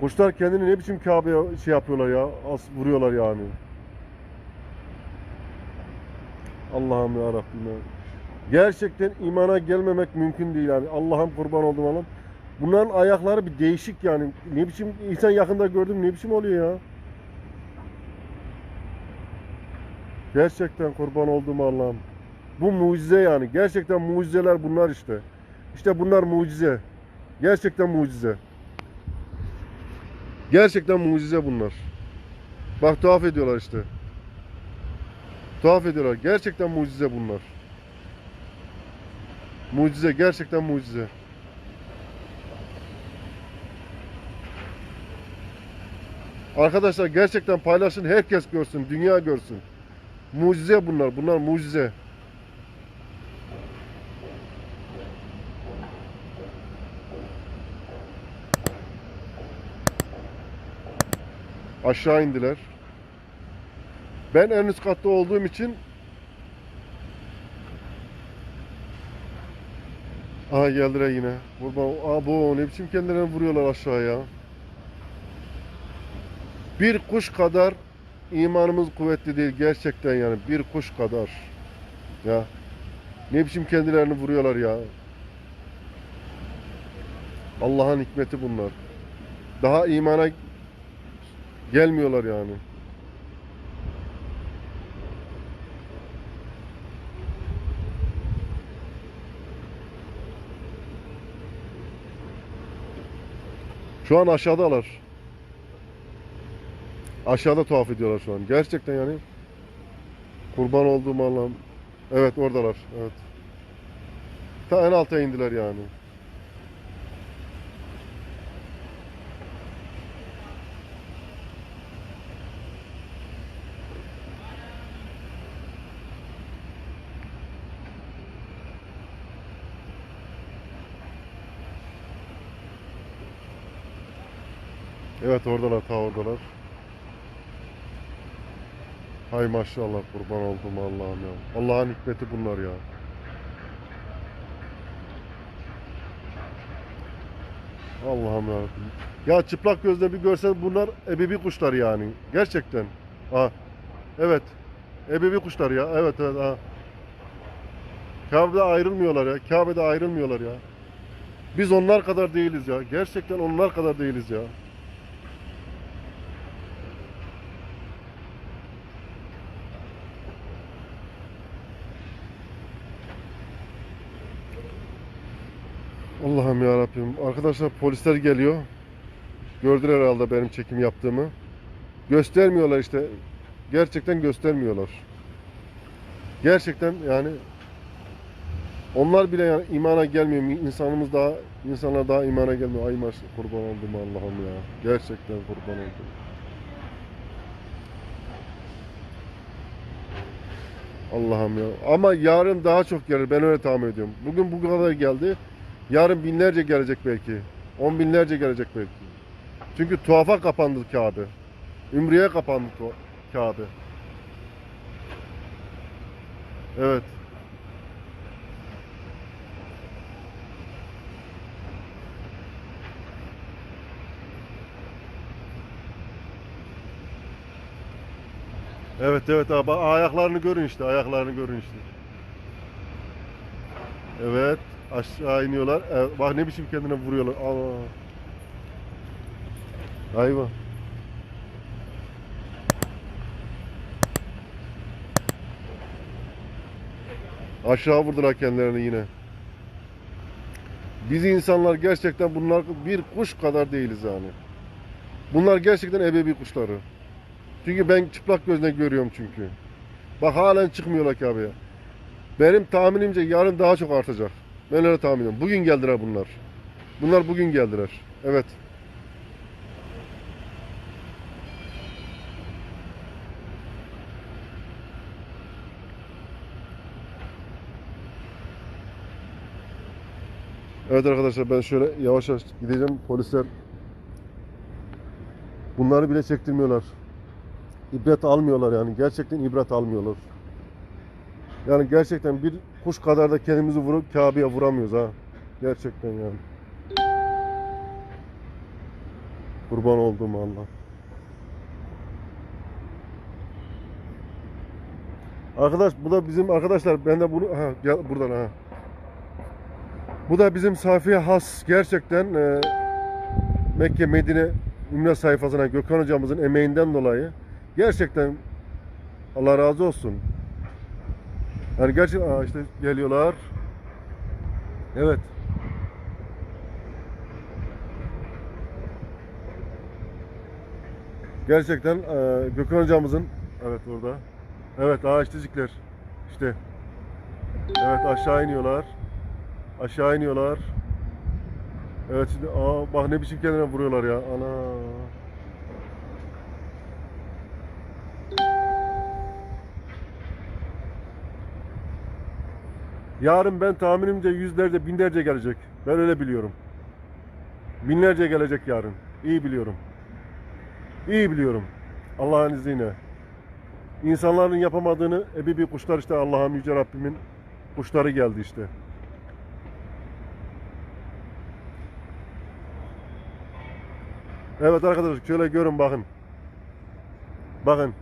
Kuşlar kendini ne biçim Kabe'ye şey yapıyorlar ya. As vuruyorlar yani. Allah'ım ya Rabbim ya. Gerçekten imana gelmemek mümkün değil yani. Allah'ım kurban oldum Allah'ım. Bunların ayakları bir değişik yani. Ne biçim insan yakında gördüm ne biçim oluyor ya. Gerçekten kurban oldum Allah'ım. Bu mucize yani. Gerçekten mucizeler bunlar işte. İşte bunlar mucize. Gerçekten mucize. Gerçekten mucize bunlar. Bak tuhaf ediyorlar işte. Tuhaf ediyorlar. Gerçekten mucize bunlar. Mucize. Gerçekten mucize. Arkadaşlar gerçekten paylaşın. Herkes görsün. Dünya görsün. Mucize bunlar. Bunlar mucize. Aşağı indiler. Ben en üst katta olduğum için Aha geldiler yine. Kurban, abo ne biçim kendilerini vuruyorlar aşağıya. Bir kuş kadar imanımız kuvvetli değil gerçekten yani. Bir kuş kadar. Ya. Ne biçim kendilerini vuruyorlar ya. Allah'ın hikmeti bunlar. Daha imana gelmiyorlar yani. Şu an aşağıdalar. Aşağıda tuhaf ediyorlar şu an. Gerçekten yani. Kurban olduğum Allah'ım. Evet oradalar. Evet. Ta en alta indiler yani. Evet oradalar ta oradalar. Hay maşallah kurban oldum Allah'ım ya. Allah'ın hikmeti bunlar ya. Allah'ım ya. Ya çıplak gözle bir görsen bunlar ebebi kuşlar yani. Gerçekten. Ha. Evet. Ebebi kuşlar ya. Evet evet ha. Kabe'de ayrılmıyorlar ya. Kabe'de ayrılmıyorlar ya. Biz onlar kadar değiliz ya. Gerçekten onlar kadar değiliz ya. Allah'ım ya Rabbim. Arkadaşlar polisler geliyor. Gördüler herhalde benim çekim yaptığımı. Göstermiyorlar işte. Gerçekten göstermiyorlar. Gerçekten yani onlar bile yani imana gelmiyor. İnsanımız daha insanlar daha imana gelmiyor. Ay maş kurban oldum Allah'ım ya. Gerçekten kurban oldum. Allah'ım ya. Ama yarın daha çok gelir. Ben öyle tahmin ediyorum. Bugün bu kadar geldi. Yarın binlerce gelecek belki. On binlerce gelecek belki. Çünkü tuhafa kapandı Kabe. Ümriye kapandı Kabe. Evet. Evet evet abi ayaklarını görün işte ayaklarını görün işte. Evet aşağı iniyorlar. Evet, bak ne biçim kendine vuruyorlar. Allah. Hayvan. Aşağı vurdular kendilerini yine. Biz insanlar gerçekten bunlar bir kuş kadar değiliz yani. Bunlar gerçekten ebebi kuşları. Çünkü ben çıplak gözle görüyorum çünkü. Bak halen çıkmıyorlar Kabe'ye. Benim tahminimce yarın daha çok artacak. Ben öyle tahmin ediyorum. Bugün geldiler bunlar. Bunlar bugün geldiler. Evet. Evet arkadaşlar ben şöyle yavaş yavaş gideceğim. Polisler bunları bile çektirmiyorlar. İbret almıyorlar yani. Gerçekten ibret almıyorlar. Yani gerçekten bir kuş kadar da kendimizi vurup Kabe'ye vuramıyoruz ha. Gerçekten yani. Kurban olduğum Allah. Arkadaş bu da bizim arkadaşlar ben de bunu ha gel buradan ha. Bu da bizim Safiye Has gerçekten e, Mekke Medine Ümre sayfasına Gökhan hocamızın emeğinden dolayı gerçekten Allah razı olsun. Yani gerçekten aa işte geliyorlar. Evet. Gerçekten e, Gökhan hocamızın evet orada. Evet ağaçlıcıklar. İşte. Evet aşağı iniyorlar. Aşağı iniyorlar. Evet şimdi aa bak ne biçim kendine vuruyorlar ya. Ana. Yarın ben tahminimce yüzlerce binlerce gelecek. Ben öyle biliyorum. Binlerce gelecek yarın. İyi biliyorum. İyi biliyorum. Allah'ın izniyle. İnsanların yapamadığını ebi bir kuşlar işte Allah'ım Yüce Rabbimin kuşları geldi işte. Evet arkadaşlar şöyle görün bakın. Bakın.